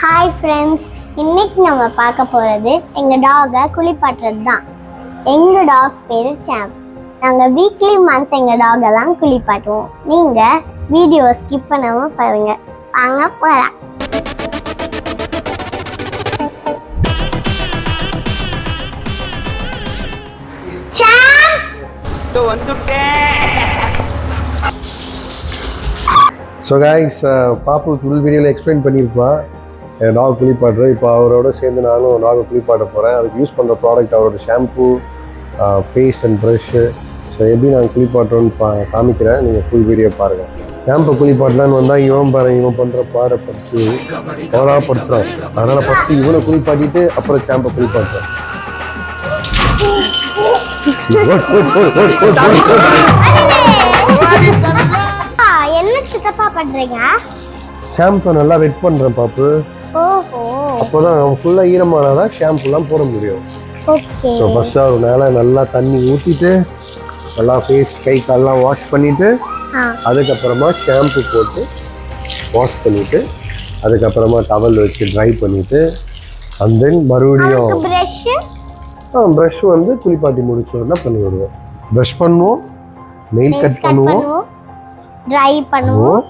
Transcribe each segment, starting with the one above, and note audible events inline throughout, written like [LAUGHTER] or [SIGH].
Hi friends இன்னைக்கு நம்ம பார்க்க போகிறது எங்கள் டாகை குளிப்பாட்டுறது தான் எங்கள் டாக் பேர் சாம்ப் நாங்கள் வீக்லி மந்த்ஸ் எங்கள் டாகெல்லாம் குளிப்பாட்டுவோம். நீங்கள் வீடியோ ஸ்கிப் பண்ணாமல் பாருங்க. வாங்க போகலாம் ஸோ கைஸ் பாப்பு ஃபுல் வீடியோவில் எக்ஸ்பிளைன் பண்ணியிருப்பான் என் டாக் குளிப்பாட்டுறேன் இப்போ அவரோட சேர்ந்து நானும் டாகை குளிப்பாட்ட போகிறேன் அதுக்கு யூஸ் பண்ணுற ப்ராடக்ட் அவரோட shampoo paste and brush so எப்படி நான் குளிப்பாட்டுறோன்னு பா காமிக்கிறேன். நீங்கள் ஃபுல் வீடியோ பாருங்கள் ஷாம்பு குளிப்பாட்டலான்னு வந்தால் இவன் பாரு இவன் பண்ணுற பாறை பற்றி படுத்துறான் அதனால் ஃபஸ்ட்டு இவனை குளிப்பாட்டிட்டு அப்புறம் ஷாம்பை குளிப்பாட்டுறேன் ஷாம்பை நல்லா வெட் பண்ணுறேன் பாப்பு. ஓஹோ. அப்போதான் ஃபுல்லாக ஈரமானாதான் ஷாம்புலாம் போட முடியும். ஸோ ஃபஸ்ட்டு அவர் மேலே நல்லா தண்ணி ஊற்றிட்டு நல்லா ஃபேஸ் கை கால்லாம் வாஷ் பண்ணிவிட்டு ஆ. அதுக்கப்புறமா ஷாம்பு போட்டு வாஷ் பண்ணிவிட்டு அதுக்கப்புறமா டவல் வச்சு ட்ரை பண்ணிவிட்டு அண்ட் தென் மறுபடியும் ப்ரஷ்ஷு ப்ரஷ் வந்து குளிப்பாட்டி முடிச்சோன்னா பண்ணி விடுவோம் ப்ரஷ் பண்ணுவோம் நெயில் கட் பண்ணுவோம். ட்ரை பண்ணுவோம்.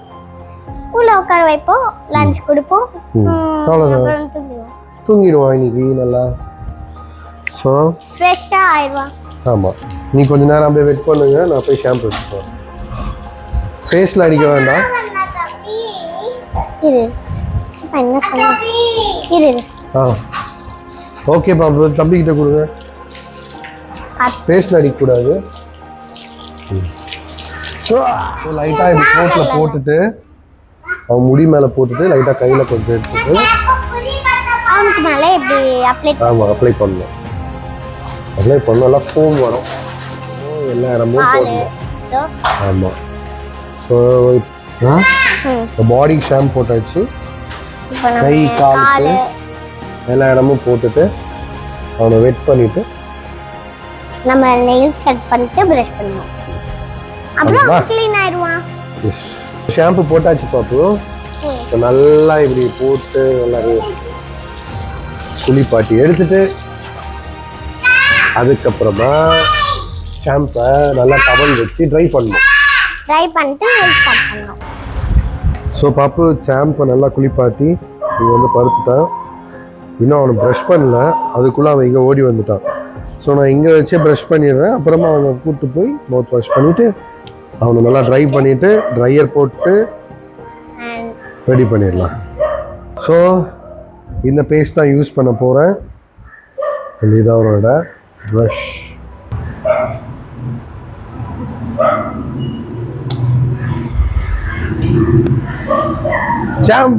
உள்ள உட்கார வைப்போம் லஞ்ச் கொடுப்போம். அப்புறம் தூங்கிடுவோம். தூங்கிடுவான் இன்னைக்கு நல்லா. ஸோ ஃப்ரெஷ்ஷாக ஆயிடுவான் ஆமாம் நீ கொஞ்ச நேரம் அப்படியே வெயிட் பண்ணுங்க நான் போய் ஷாம்பு எடுத்துப்பேன் ஃபேஸில் அடிக்க வேண்டாம். அப்பா என்ன இரு இரு. ஆ. ஓகே பாபு தம்பிக்கிட்ட கொடுங்க. ஃபேஸில் அடிக்கக்கூடாது. லைட்டாக இப்படி கோட்டில் போட்டுட்டு அவன் முடி மேலே போட்டுட்டு லைட்டாக கையில் கொஞ்சம் எடுத்துட்டு அவனுக்கு மேலே இப்படி அப்ளை ஆமாம் அப்ளை பண்ணணும் அப்ளை பண்ண நல்லா ஃபோம் வரும். எல்லா இடமும் போடணும். ஆமாம் ஸோ ம். பாடி ஷாம்பு போட்டாச்சு. இப்போ கை காலுக்கு காலு. எல்லா இடமும் போட்டுட்டு அவனை வெட் பண்ணிட்டு. நம்ம நெயில்ஸ் கட் பண்ணிட்டு ப்ரஷ் பண்ணுவோம். அப்புறம். க்ளீன் ஆயிடுவான். ஷாம்பு போட்டாச்சு பாப்பு. நல்லா இப்படி போட்டு நல்லா குளிப்பாட்டி எடுத்துட்டு அதுக்கப்புறமா ஷாம்பை நல்லா டவல் வச்சு ட்ரை பண்ணணும். ட்ரை பண்ணிட்டு நெயில்ஸ் கட் பண்ணணும். ஸோ பாப்பு ஷாம்பை நல்லா குளிப்பாட்டி இங்கே வந்து படுத்துட்டான் இன்னும் அவனை ப்ரஷ் பண்ணல. அதுக்குள்ளே அவன் இங்கே ஓடி வந்துட்டான். ஸோ நான் இங்கே வச்சே ப்ரஷ் பண்ணிடுறேன். அப்புறமா அவனை கூப்பிட்டு போய் மவுத் வாஷ் பண்ணிவிட்டு அவனை நல்லா ட்ரை பண்ணிவிட்டு ட்ரையர் போட்டு ரெடி பண்ணிடலாம். ஸோ இந்த பேஸ்ட் தான் யூஸ் பண்ண போகிறேன் இது அவரோட ப்ரஷ் ஜாம்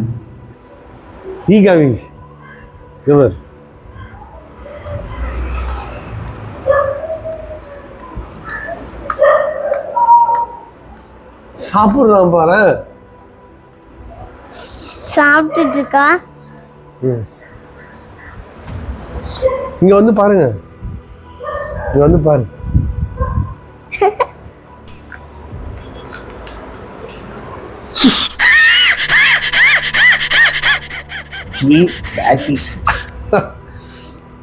ஈகாவி இவர் சாப்பிட்றான் பாரு. சாப்பிட்டுட்டு இருக்கா ம். இங்க வந்து பாருங்க. இங்க வந்து பாரு.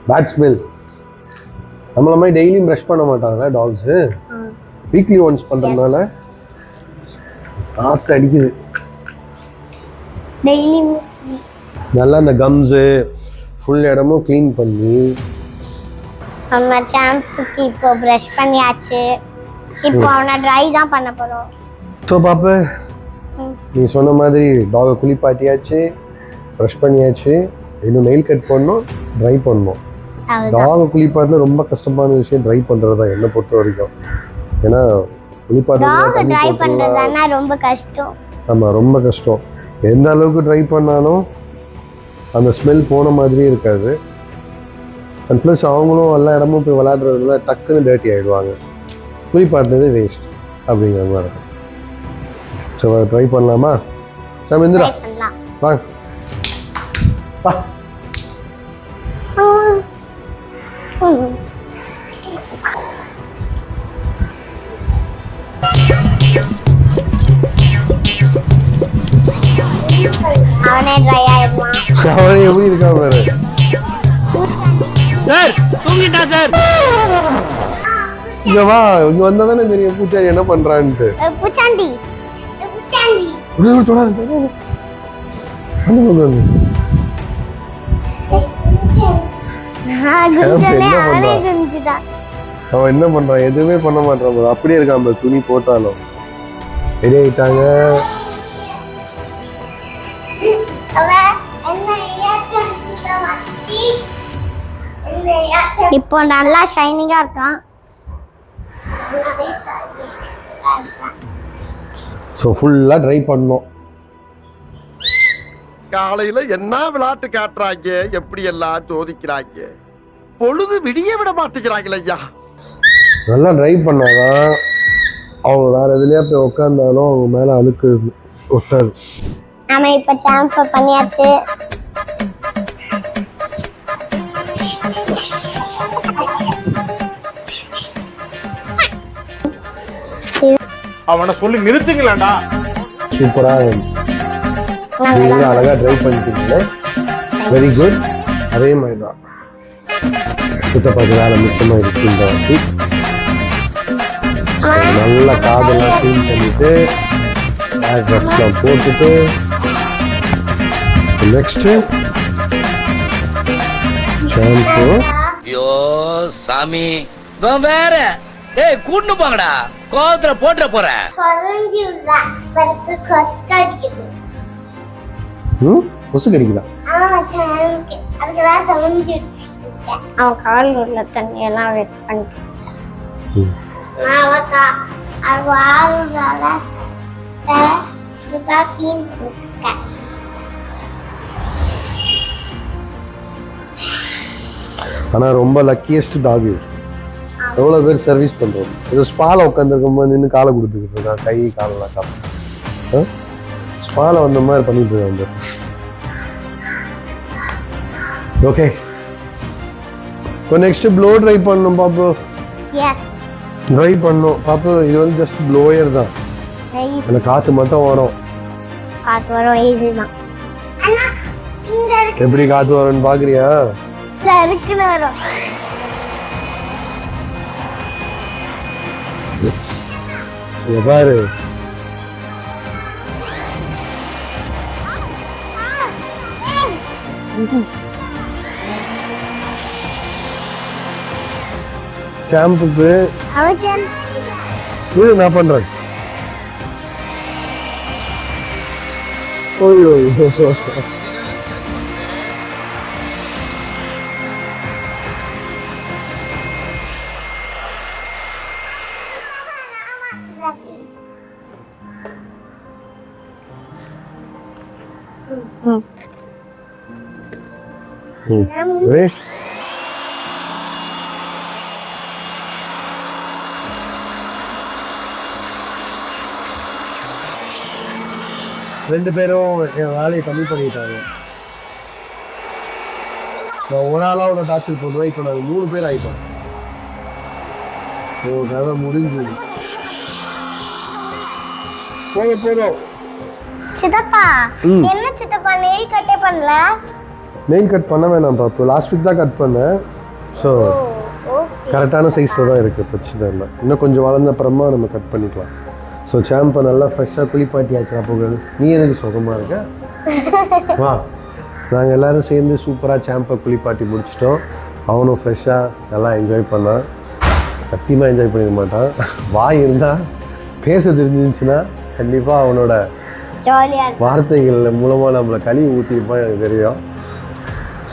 பேட் ஸ்மெல் நம்மள மாதிரி டெய்லியும் ப்ரஷ் பண்ண மாட்டாங்க டாக்ஸு வீக்லி ஒன்ஸ் பண்ணுறதுனால காற்று அடிக்குது நல்லா அந்த கம்ஸு ஃபுல் இடமும் க்ளீன் பண்ணி. நம்ம ஷாம்புக்கு இப்போ ப்ரஷ் பண்ணியாச்சு. இப்போ அவனை ட்ரை தான் பண்ண போகிறோம் ஸோ பாப்பு. நீ சொன்ன மாதிரி டாகை குளிப்பாட்டியாச்சு ப்ரஷ் பண்ணியாச்சு இன்னும் நெயில் கட் பண்ணணும். ட்ரை பண்ணணும் டாகை குளிப்பாட்டில் ரொம்ப கஷ்டமான விஷயம் ட்ரை பண்ணுறது தான் என்னை பொறுத்த வரைக்கும். ஏன்னா டாக் ரொம்ப கஷ்டம். ஆமாம் ரொம்ப கஷ்டம். எந்த அளவுக்கு ட்ரை பண்ணாலும் அந்த ஸ்மெல் போன மாதிரியே இருக்காது. அண்ட் ப்ளஸ் அவங்களும் எல்லா இடமும் போய் விளையாடுறதுல டக்குன்னு டேர்ட்டி ஆகிடுவாங்க குளிப்பாட்டுறது வேஸ்ட் அப்படிங்கிற மாதிரி இருக்கும். ஸோ ட்ரை பண்ணலாமா? சார் இந்திரா வாங்க வா. ம். எப்படி இருக்கான் பாரு சார் தூங்கிட்டா சார் இங்க வா இங்க வந்தா தானே தெரியும் பூச்சாரி என்ன பண்றான்ட்டு பூச்சாண்டி அஹ் என்ன பண்றான்? அவன் என்ன பண்றான் எதுவுமே பண்ண மாட்டான் அப்படியே இருக்கான் துணி போட்டாலும் ரெடி ஆயிட்டாங்க இப்போ நல்லா ஷைனிங்கா இருக்கான். ஸோ ஃபுல்லா ட்ரை பண்ணோம் காலையில என்ன விளையாட்டு காட்டுறாங்க எப்படி எல்லாம் சோதிக்கிறாங்க? பொழுது விடிய விட மாட்டேங்கிறாங்களே ஐயா. நல்லா ட்ரை பண்ணாதான் அவங்க வேற எதுலயா போய் உட்காந்தாலும் அவங்க மேல அழுக்கு ஒட்டாது. நாம இப்ப ஷாம்பு பண்ணியாச்சு. அவனை சொல்லி நிறுத்துங்களேன்டா. சூப்பரா நீங்க அழகா ட்ரை பண்ணிட்டீங்க வெரி குட் அதே மாதிரி தான் சித்தப்பாக்கு வேலை மிச்சமா இருக்கு இந்த வாட்டி நல்லா காதெல்லாம் க்ளீன் பண்ணிட்டு ஹேர் ட்ரெஸ்லாம் போட்டுட்டு நெக்ஸ்ட்டு ஷாம்பு ஐயோ சாமி. வேற. ஏய் கூட்டு போங்கடா. கோவத்துல போட்டுற கொஸ்கடிக்குது ம்? கொசு கடிக்குதா? அவன் கால் உள்ள தண்ணி எல்லாம் வெட் பண்ணிட்டு ம். அவக்கா அது வாழ்றதால இதுதான் தீன் கொடுக்க ஆனால் ரொம்ப லக்கியஸ்ட் டாக் இது. எவ்வளோ பேர் சர்வீஸ் பண்ணுறோம் இது ஸ்பால உட்காந்துருக்கும் போது நின்று காலை கொடுத்துக்கிட்டு இருக்கான். கை காலெல்லாம் காலம் ஸ்பால வந்த மாதிரி பண்ணிட்டு இருக்கான் ஓகே இப்போ நெக்ஸ்ட் ப்ளோ ட்ரை பண்ணணும் பாப்பு எஸ் ட்ரை பண்ணணும். பாப்பு இது வந்து ஜஸ்ட் ப்ளோயர் தான். அதில் காற்று மட்டும் வரும். காத்து வரும் இதுதான். எப்படி காற்று வரும்னு பார்க்குறியா சறுக்குன்னு வரும். பாரு. அவனுக்கு இது நான் பண்றேன். ஓய்யோ. Ready? ரெண்டு பேரும் என் வேலையை கம்மி பண்ணிட்டாங்க. நான் ஒரு ஆளாக உள்ள டாக்டர் பண்ணுவேன். இப்போ நாங்கள் மூணு பேர் ஆயிட்டோம். ஓ கதை முடிஞ்சது போக போதும். சித்தப்பா. என்ன சித்தப்பா நெயில் கட்டே பண்ணல? நெயில் கட் பண்ண வேணாம் பாப்பு. லாஸ்ட் வீக் தான் கட் பண்ணேன். ஸோ கரெக்டான சைஸில் தான் இருக்குது பிரச்சனை இல்லை. இன்னும் கொஞ்சம் வளர்ந்த அப்புறமா நம்ம கட் பண்ணிக்கலாம். ஸோ சாம்பை நல்லா ஃப்ரெஷ்ஷாக குளிப்பாட்டியாச்சு புகழ்? நீ எதுக்கு சுகமாக இருக்க? [LAUGHS] வா. நாங்கள் எல்லாரும் சேர்ந்து சூப்பராக சாம்பை குளிப்பாட்டி முடிச்சிட்டோம். அவனும் ஃப்ரெஷ்ஷாக நல்லா என்ஜாய் பண்ணான். சத்தியமாக என்ஜாய் பண்ணிக்க மாட்டான். வாய் இருந்தால் பேச தெரிஞ்சிருந்துச்சுன்னா கண்டிப்பாக அவனோட வார்த்தைகள் மூலமாக நம்மளை கழுவி ஊற்றிருப்பான் எனக்கு தெரியும்.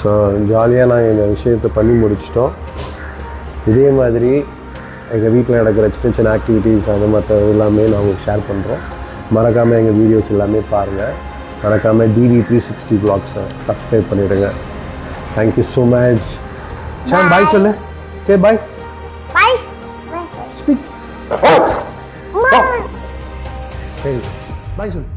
ஸோ ஜாலியாக நாங்கள் இந்த விஷயத்தை பண்ணி முடிச்சிட்டோம். இதே மாதிரி எங்கள் வீட்டில் நடக்கிற சின்ன சின்ன ஆக்டிவிட்டீஸ் அந்த மற்ற எல்லாமே நான் உங்களுக்கு ஷேர் பண்ணுறோம் மறக்காமல் எங்கள் வீடியோஸ் எல்லாமே பாருங்கள் மறக்காமல் டிவி த்ரீ சிக்ஸ்டி பிளாக்ஸை சப்ஸ்கிரைப் பண்ணிவிடுங்க thank you so much Sam bye சொல்லு. சே பாய் பை ஸ்பீக் சரி பாய் சொல்லு